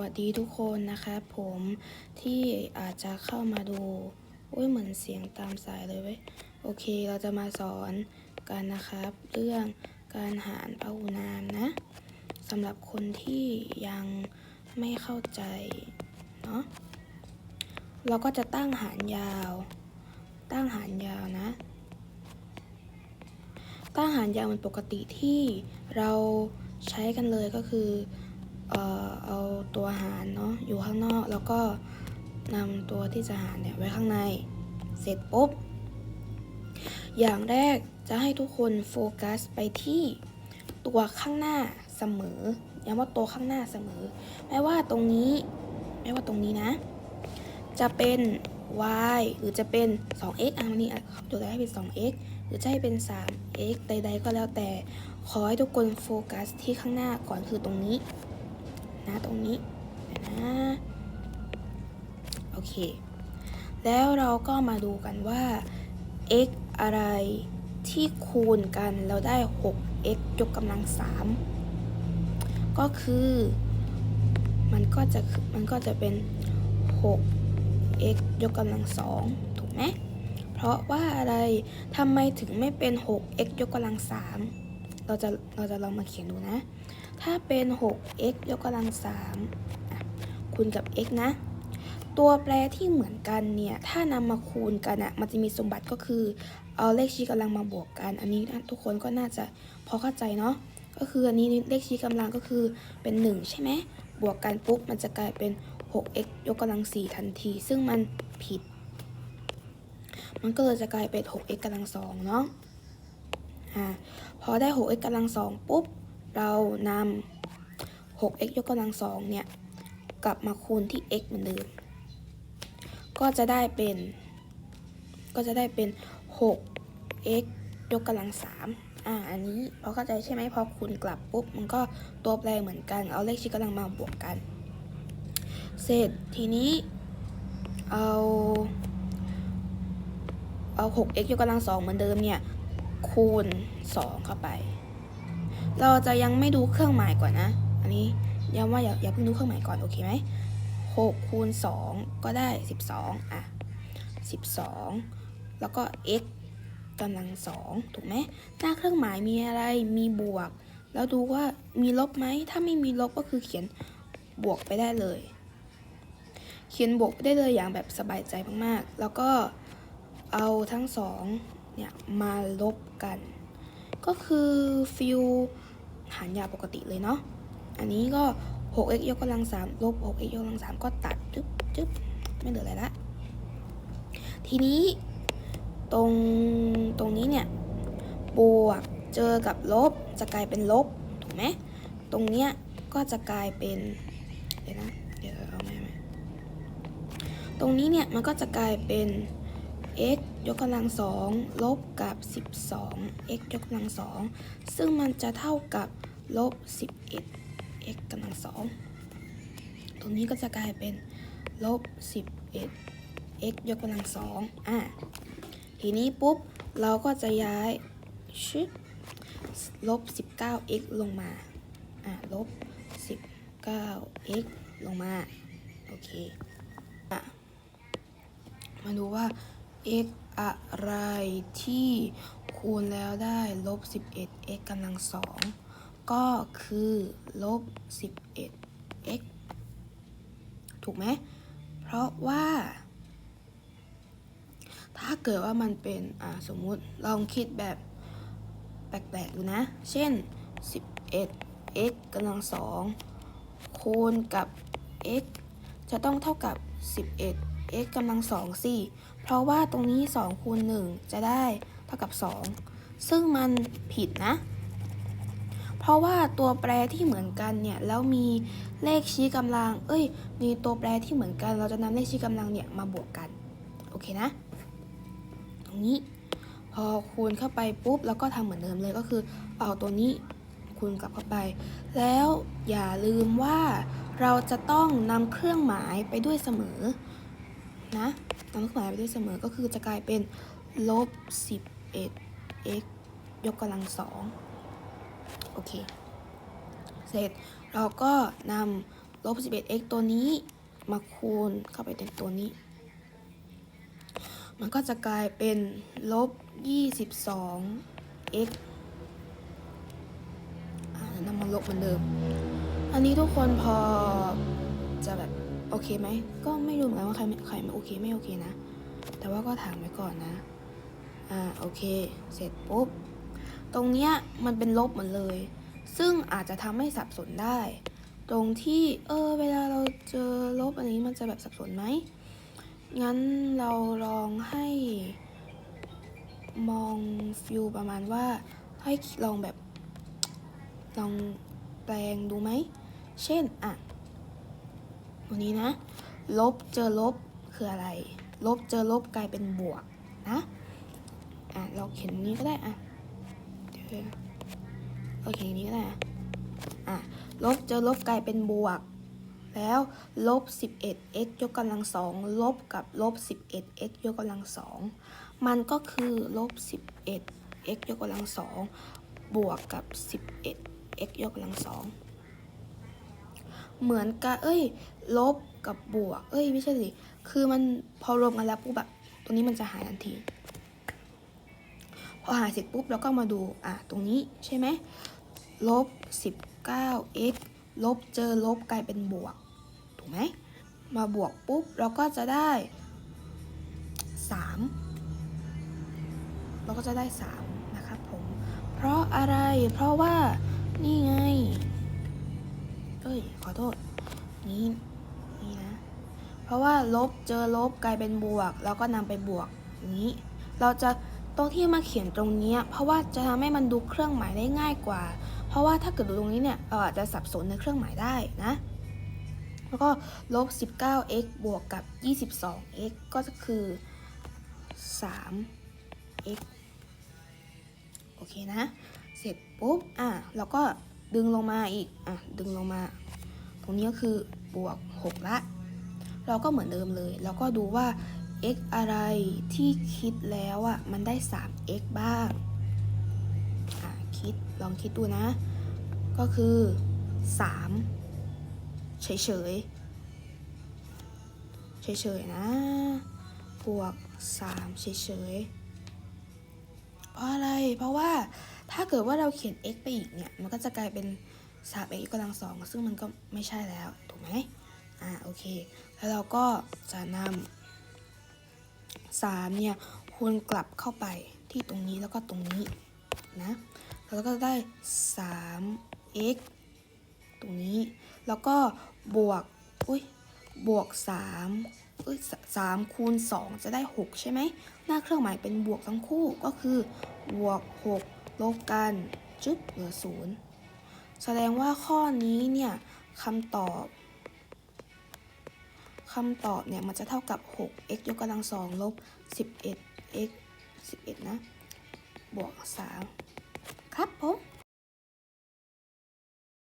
วัสดีทุกคนนะคะผมที่อาจจะเข้ามาดูอุ้ยเหมือนเสียงตามสายเลยเว้ยโอเคเราจะมาสอนกันนะครับ เรื่องการหารพหุนามนะสำหรับคนที่ยังไม่เข้าใจเนาะเราก็จะตั้งหารยาว ตั้งหารยาวนะ ตั้งหารยาวเป็นปกติที่เราใช้กันเลยก็คือ เอ่อเอาตัวหารเนาะอยู่ข้างนอกแล้วก็นำตัวที่จะหารเนี่ยไว้ข้างใน เสร็จปุ๊บ อย่างแรกจะให้ทุกคนโฟกัสไปที่ตัวข้างหน้าเสมอย้ำว่าตัวข้างหน้าเสมอ ไม่ว่าตรงนี้ ไม่ว่าตรงนี้นะ จะเป็น y หรือจะเป็น 2x อันนี้ตัวใดให้เป็น 2x หรือจะให้เป็น 3x ใด ๆ ก็แล้วแต่ ขอให้ทุกคนโฟกัสที่ข้างหน้าก่อนคือตรงนี้ นะตรงนี้นะโอเค แล้วเราก็มาดูกันว่า x อะไรที่คูณกันเราได้ 6x ยกกำลัง 3 ก็คือมันก็จะมันก็จะเป็น 6x ยกกำลัง 2 ถูกไหมเพราะว่าอะไรทำไมถึงไม่เป็น 6x ยกกำลัง 3 เราจะเราจะลองมาเขียนดูนะ ถ้าเป็น 6x ยกกำลัง3คูณกับ x นะ ตัวแปรที่เหมือนกันเนี่ย ถ้านำมาคูณกันอะ มันจะมีสมบัติก็คือ เอาเลขชี้กำลังมาบวกกัน อันนี้ทุกคนก็น่าจะพอเข้าใจเนาะ ก็คืออันนี้เลขชี้กำลังก็คือเป็น 1 ใช่ไหม บวกกันปุ๊บมันจะกลายเป็น 6x ยกกำลัง 4 ทันที ซึ่งมันผิด มันก็เลยจะกลายเป็น 6x กำลัง2เนาะ อ่า พอได้ 6x กำลัง2ปุ๊บ เรานำ 6x ยกกำลัง2เนี่ย กลับมาคูณที่ x เหมือนเดิม ก็จะได้เป็น ก็จะได้เป็น 6x ยกกำลัง3อ่า อันนี้พอเข้าใจใช่ไหมพอคูณกลับปุ๊บ มันก็ตัวแปรเหมือนกัน เอาเลขชี้กำลังมาบวกกัน เสร็จทีนี้ เอา เอา 6x ยกกำลัง2เหมือนเดิมเนี่ย คูณ 2 เข้าไป เราจะยังไม่ดูเครื่องหมายก่อนนะ อันนี้ย้ำว่าอย่าอย่าเพิ่งดูเครื่องหมายก่อนโอเคไหม6คูณ2ก็ได้12อะ12แล้วก็ x กำลัง2ถูกไหมหน้าเครื่องหมายมีอะไรมีบวก แล้วดูว่ามีลบไหมถ้าไม่มีลบก็คือเขียนบวกไปได้เลย เขียนบวกไปได้เลยอย่างแบบสบายใจมากๆ แล้วก็เอาทั้งสองเนี่ยมาลบกัน ก็คือฟิลหารยาวปกติเลยเนาะ อันนี้ก็ 6x ยกกำลัง3ลบ 6x ยกกำลัง3ก็ตัดจึ๊บจึ๊บไม่เหลืออะไรละ ทีนี้ตรงตรงนี้เนี่ยบวกเจอกับลบจะกลายเป็นลบ ถูกไหม ตรงเนี้ยก็จะกลายเป็น เดี๋ยวนะ เดี๋ยวเอาใหม่ใหมตรงนี้เนี่ยมันก็จะกลายเป็น x ยกกำลังสองลบกับ 12 x ยกกำลังสองซึ่งมันจะเท่ากับลบ 11 x กำลังสองตรงนี้ก็จะกลายเป็นลบ 11 x ยกกำลังสองอะทีนี้ปุ๊บ เราก็จะย้ายชิลบ 19x ลงมา อะลบ 19x ลงมา โอเค อะ มาดูว่า x อะไรที่คูณแล้วได้ลบ 11x กำลังสองก็คือลบ 11x ถูกไหม เพราะว่า ถ้าเกิดว่ามันเป็น อ่า สมมุติลองคิดแบบแปลกๆดูนะ เช่น 11x กำลังสองคูณกับ x จะต้องเท่ากับ 11x กำลังสองสิเพ ราะว่าตรงนี้2คูณ1จะได้เท่ากับ 2 ซึ่งมันผิดนะ เพราะว่าตัวแปรที่เหมือนกันเนี่ยแล้วมีเลขชี้กำลัง เอ้ย มีตัวแปรที่เหมือนกัน เราจะนำเลขชี้กำลังเนี่ยมาบวกกัน โอเคนะ ตรงนี้พอคูณเข้าไปปุ๊บแล้วก็ทำเหมือนเดิมเลยก็คือ เอาตัวนี้คูณกลับเข้าไป แล้วอย่าลืมว่าเราจะต้องนำเครื่องหมายไปด้วยเสมอ นะนำเครื่องหมายไปด้วยเสมอก็คือจะกลายเป็นลบ 11 x ยกกำลังสองโอเค เสร็จเราก็นำลบ 11x ตัวนี้มาคูณเข้าไปในตัวนี้ มันก็จะกลายเป็นลบ 22x นำมาลบเหมือนเดิม อันนี้ทุกคนพอจะแบบ โอเคไหมก็ไม่รู้เหมือนกันว่าใครใครไม่โอเคไม่โอเคนะ แต่ว่าก็ถามไว้ก่อนนะอ่าโอเค เสร็จปุ๊บตรงเนี้ยมันเป็นลบหมดเลย ซึ่งอาจจะทำให้สับสนได้ ตรงที่เออเวลาเราเจอลบอันนี้มันจะแบบสับสนไหมงั้นเราลองให้มองฟิลประมาณว่าให้ลองแบบลองแปลงดูไหม เช่น อะ ตัวนี้นะ ลบเจอลบคืออะไร ลบเจอลบกลายเป็นบวกนะอะเราเขียนนี้ก็ได้อะเดี๋ยวเราเขียนนี้ก็ได้อะอะลบเจอลบกลายเป็นบวก แล้วลบ 11x ยกกำลังสองลบกับลบ 11x ยกกำลังสองมันก็คือลบ 11x ยกกำลังสองบวกกับ 11x ยกกำลังสอง เหมือนกับเอ้ย ลบกับบวก เอ้ย ไม่ใช่สิ คือมันพอรวมกันแล้วปุ๊บแบบตรงนี้มันจะหายทันที พอหายเสร็จปุ๊บเราก็มาดู อะ ตรงนี้ใช่ไหมลบ 19x ลบเจอลบกลายเป็นบวก ถูกไหม มาบวกปุ๊บเราก็จะได้ 3 เราก็จะได้ 3 นะครับผม เพราะอะไร เพราะว่านี่ไง อ้ย ขอโทษ นี่นี่นะ เพราะว่าลบเจอลบกลายเป็นบวก แล้วก็นำไปบวกอย่างนี้ เราจะตรงที่มาเขียนตรงนี้ เพราะว่าจะทำให้มันดูเครื่องหมายได้ง่ายกว่า เพราะว่าถ้าเกิดดูตรงนี้เนี่ยเราอาจจะสับสนในเครื่องหมายได้นะ แล้วก็ลบ 19x บวกกับ 22x ก็จะคือ 3x โอเคนะ เสร็จปุ๊บ อะเราก็ ดึงลงมาอีก อะ ดึงลงมา ตรงนี้ก็คือบวก 6 ละ เราก็เหมือนเดิมเลยแล้วก็ดูว่า x อะไรที่คิดแล้วอะ มันได้ 3x บ้าง อะ คิด ลองคิดดูนะ ก็คือ 3 เฉยเฉยเฉยเฉยๆนะ บวก 3 เฉยๆเพราะอะไร เพราะว่า ถ้าเกิดว่าเราเขียน x ไปอีกเนี่ย มันก็จะกลายเป็น 3x กำลังสองซึ่งมันก็ไม่ใช่แล้ว ถูกไหมอ่า โอเค แล้วเราก็จะนำ3เนี่ยคูณกลับเข้าไปที่ตรงนี้แล้วก็ตรงนี้นะ แล้วก็ได้ 3x ตรงนี้ แล้วก็บวก อุ้ย บวก 3 อุ้ยสามคูณ 2 จะได้ 6 ใช่ไหม หน้าเครื่องหมายเป็นบวกทั้งคู่ ก็คือบวก 6 ลบกันจุ๊บเหลือศูนย์แสดงว่าข้อนี้เนี่ยคำตอบคำตอบเนี่ยมันจะเท่ากับ 6x ยกกำลังสองลบ 11x 11 นะ บวก 3 ครับผม